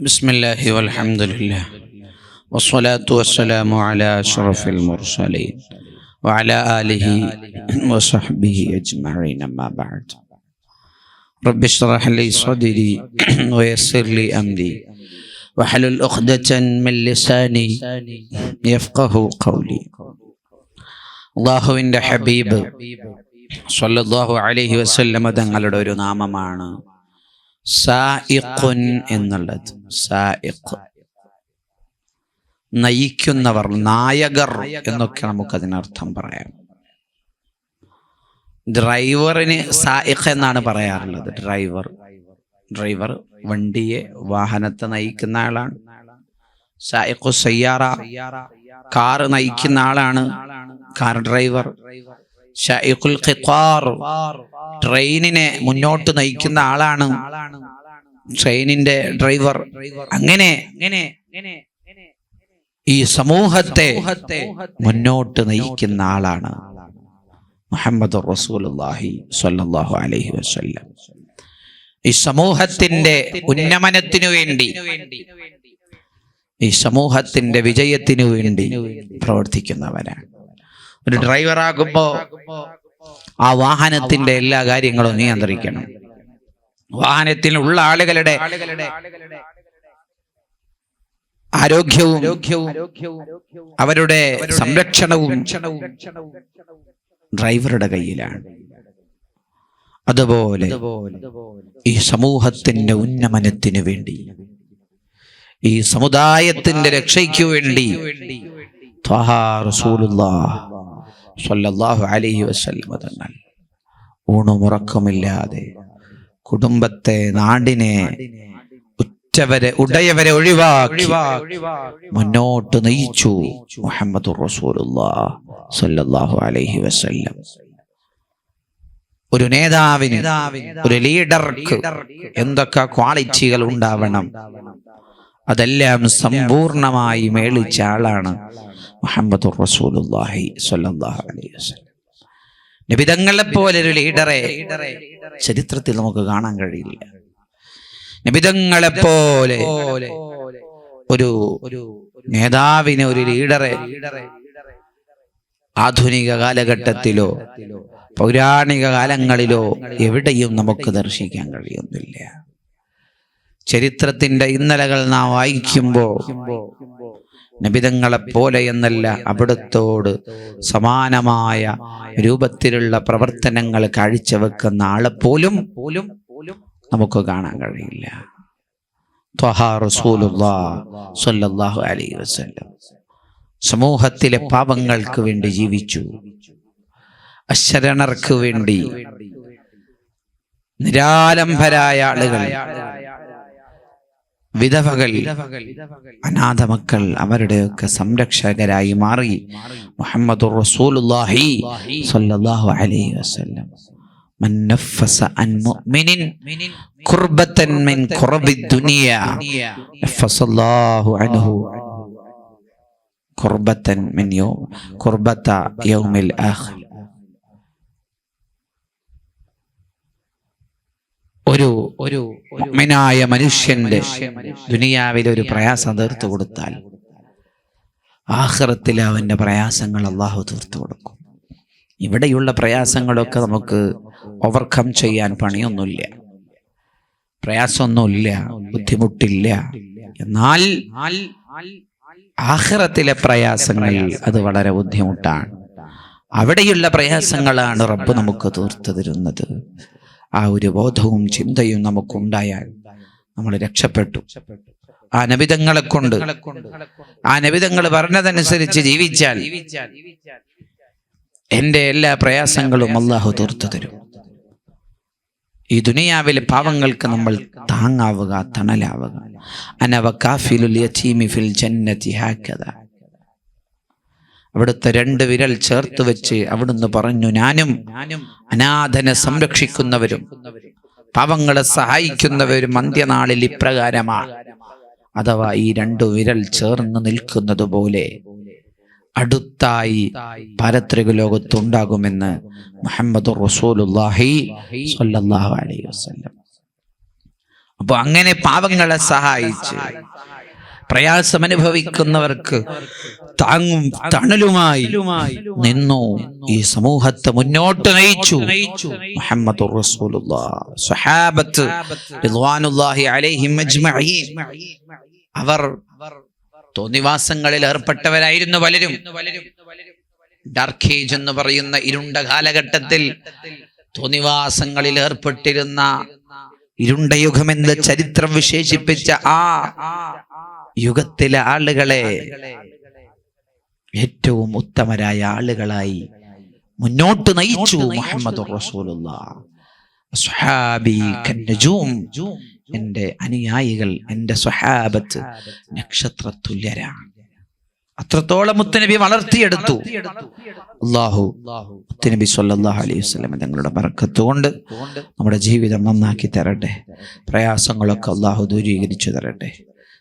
بسم الله والحمد لله والصلاة والسلام على أشرف المرسلين وعلى آله وصحبه أجمعين أما بعد رب اشرح لي صدري ويسر لي أمري وحلل عقدة من لساني يفقه قولي അള്ളാഹുവിൻ്റെ ഹബീബ് സല്ലല്ലാഹു അലൈഹി വസല്ലമ തങ്ങളുടെ ഒരു നാമമാണ് സായിഖുൻ എന്നുള്ളത്. സായിഖ് നയിക്കുന്നവർ നായകർ എന്നൊക്കെ നമുക്ക് അതിനർത്ഥം പറയാം. ഡ്രൈവറിന് സായിഖ് എന്നാണ് പറയാറുള്ളത്. ഡ്രൈവർ. ഡ്രൈവർ വണ്ടിയെ വാഹനത്തെ നയിക്കുന്ന ആളാണ്. സായിഖു സയ്യാറ. കാർ നയിക്കുന്ന ആളാണ്. Car driver. ഷൈഖുൽ ഖിഖാർ ട്രെയിനിനെ മുന്നോട്ട് നയിക്കുന്ന ആളാണ് ട്രെയിനിന്റെ ഡ്രൈവർ. അങ്ങനെ ഈ സമൂഹത്തെ മുന്നോട്ട് നയിക്കുന്ന ആളാണ് മുഹമ്മദ് റസൂലുള്ളാഹി സ്വല്ലല്ലാഹു അലൈഹി വസല്ലം. ഈ സമൂഹത്തിന്റെ ഉന്നമനത്തിനു വേണ്ടി ഈ സമൂഹത്തിന്റെ വിജയത്തിനു വേണ്ടി പ്രവർത്തിക്കുന്നവരാണ്. ഒരു ഡ്രൈവറാകുമ്പോ ആ വാഹനത്തിന്റെ എല്ലാ കാര്യങ്ങളും നിയന്ത്രിക്കണം. വാഹനത്തിലുള്ള ആളുകളുടെ ആരോഗ്യവും അവരുടെ സംരക്ഷണവും ഡ്രൈവറുടെ കയ്യിലാണ്. അതുപോലെ ഈ സമൂഹത്തിന്റെ ഉന്നമനത്തിന് വേണ്ടി ഈ സമുദായത്തിന്റെ രക്ഷയ്ക്കു വേണ്ടി സല്ലല്ലാഹു അലൈഹി വസല്ലം തങ്ങൾ. ഊണുമുറക്കമില്ലാതെ കുടുംബത്തെ നാടിനെ ഉറ്റവരെ ഉടയവരെ ഒഴിവാക്കി മുന്നോട്ട് നയിച്ചു മുഹമ്മദ് സല്ലല്ലാഹു അലൈഹി വസല്ലം. ഒരു നേതാവിന് ഒരു ലീഡർക്ക് എന്തൊക്കെ ക്വാളിറ്റികൾ ഉണ്ടാവണം? അതെല്ലാം സമ്പൂർണമായി മേളിച്ച ആളാണ് മുഹമ്മദ് റസൂലുള്ളാഹി സ്വല്ലല്ലാഹു അലൈഹി വസല്ലം. നബിതങ്ങളെ പോലെ ഒരു ലീഡറെ ചരിത്രത്തിൽ നമുക്ക് കാണാൻ കഴിയില്ല. നബിതങ്ങളെ പോലെ ഒരു നേതാവിനെ ഒരു ലീഡറെ ആധുനിക കാലഘട്ടത്തിലോ പൗരാണിക കാലങ്ങളിലോ എവിടെയും നമുക്ക് ദർശിക്കാൻ കഴിയുന്നില്ല. ചരിത്രത്തിന്റെ ഇന്നലകൾ നാം വായിക്കുമ്പോൾ നബിതങ്ങളെ പോലെ എന്നല്ല അവിടത്തോട് സമാനമായ രൂപത്തിലുള്ള പ്രവർത്തനങ്ങൾ കാഴ്ചവെക്കുന്ന ആളെ പോലും പോലും നമുക്ക് കാണാൻ കഴിയില്ല. അലൈഹി വസല്ലം. സമൂഹത്തിലെ പാപങ്ങൾക്ക് വേണ്ടി ജീവിച്ചു. അശരണർക്ക് വേണ്ടി നിരാലംബരായ ആളുകൾ വിധവകൾ അനാഥ മക്കൾ അവരുടെയൊക്കെ സംരക്ഷകരായി മാറി മുഹമ്മദ് റസൂലുള്ളാഹി സ്വല്ലല്ലാഹു അലൈഹി വസല്ലം من نفس عن مؤمن كربة من كرب الدنيا نفس الله عنه كربة من يوم كربة يوم الآخر ഒരു ഒരു മുഅ്മിനായ മനുഷ്യന്റെ ദുനിയാവിൽ ഒരു പ്രയാസം തീർത്തു കൊടുത്താൽ ആഹ്റത്തിൽ അവന്റെ പ്രയാസങ്ങൾ അള്ളാഹു തീർത്തു കൊടുക്കും. ഇവിടെയുള്ള പ്രയാസങ്ങളൊക്കെ നമുക്ക് ഓവർകം ചെയ്യാൻ പണിയൊന്നുമില്ല. പ്രയാസമൊന്നുമില്ല ബുദ്ധിമുട്ടില്ല. എന്നാൽ ആഹ്റത്തിലെ പ്രയാസങ്ങൾ അത് വളരെ ബുദ്ധിമുട്ടാണ്. അവിടെയുള്ള പ്രയാസങ്ങളാണ് റബ്ബ് നമുക്ക് തീർത്തു തരുന്നത്. ആ ഒരു ബോധവും ചിന്തയും നമുക്കുണ്ടായാൽ നമ്മൾ രക്ഷപ്പെട്ടു. ആ നബിതങ്ങളെ കൊണ്ട് ആ നബിതങ്ങൾ പറഞ്ഞതനുസരിച്ച് ജീവിച്ചാൽ എന്റെ എല്ലാ പ്രയാസങ്ങളും അള്ളാഹു തീർത്തു തരും. ഈ ദുനിയാവിലെ പാവങ്ങൾക്ക് നമ്മൾ താങ്ങാവുക തണലാവുക. അനവ കാഫിലുൽ യതീമി ഫിൽ ജന്നതി ഹാക്കദ. അവിടുത്തെ രണ്ട് വിരൽ ചേർത്ത് വെച്ച് അവിടുന്ന് പറഞ്ഞു ഞാനും അനാഥനെ സംരക്ഷിക്കുന്നവരും പാവങ്ങളെ സഹായിക്കുന്നവരും അന്ത്യനാളിൽ ഇപ്രകാരമാണ് അഥവാ ഈ രണ്ടു വിരൽ ചേർന്ന് നിൽക്കുന്നത് പോലെ അടുത്തായി പാരത്രിക ലോകത്തുണ്ടാകുമെന്ന് മുഹമ്മദ് സ്വല്ലല്ലാഹു അലൈഹി വസല്ലം. അപ്പൊ അങ്ങനെ പാവങ്ങളെ സഹായിച്ച് പ്രയാസം അനുഭവിക്കുന്നവർക്ക് താങ്ങും തണലുമായി നിന്നു. ഈ സമൂഹത്തെ മുന്നോട്ട് നയിച്ചു. മുഹമ്മദ് അവർ തോന്നിവാസങ്ങളിൽ ഏർപ്പെട്ടവരായിരുന്നു പലരും. ഡാർക്ക് ഏജ് എന്ന് പറയുന്ന ഇരുണ്ട കാലഘട്ടത്തിൽ തോന്നിവാസങ്ങളിൽ ഏർപ്പെട്ടിരുന്ന ഇരുണ്ട യുഗമെന്ന് ചരിത്രം വിശേഷിപ്പിച്ച ആ യുഗത്തിലെ ആളുകളെ ഏറ്റവും ഉത്തമരായ ആളുകളായി മുന്നോട്ട് നയിച്ചു മുഹമ്മദ് എന്റെ അനുയായികൾ എന്റെ സ്വഹാബത്ത് നക്ഷത്ര തുല്യരാണ് അത്രത്തോളം മുത്തനബി വളർത്തിയെടുത്തു. അള്ളാഹു മുത്തനബി സല്ലല്ലാഹു അലൈഹി വസല്ലം തങ്ങളുടെ മറക്കത്തുകൊണ്ട് നമ്മുടെ ജീവിതം നന്നാക്കി തരട്ടെ. പ്രയാസങ്ങളൊക്കെ അള്ളാഹു ദൂരീകരിച്ചു തരട്ടെ.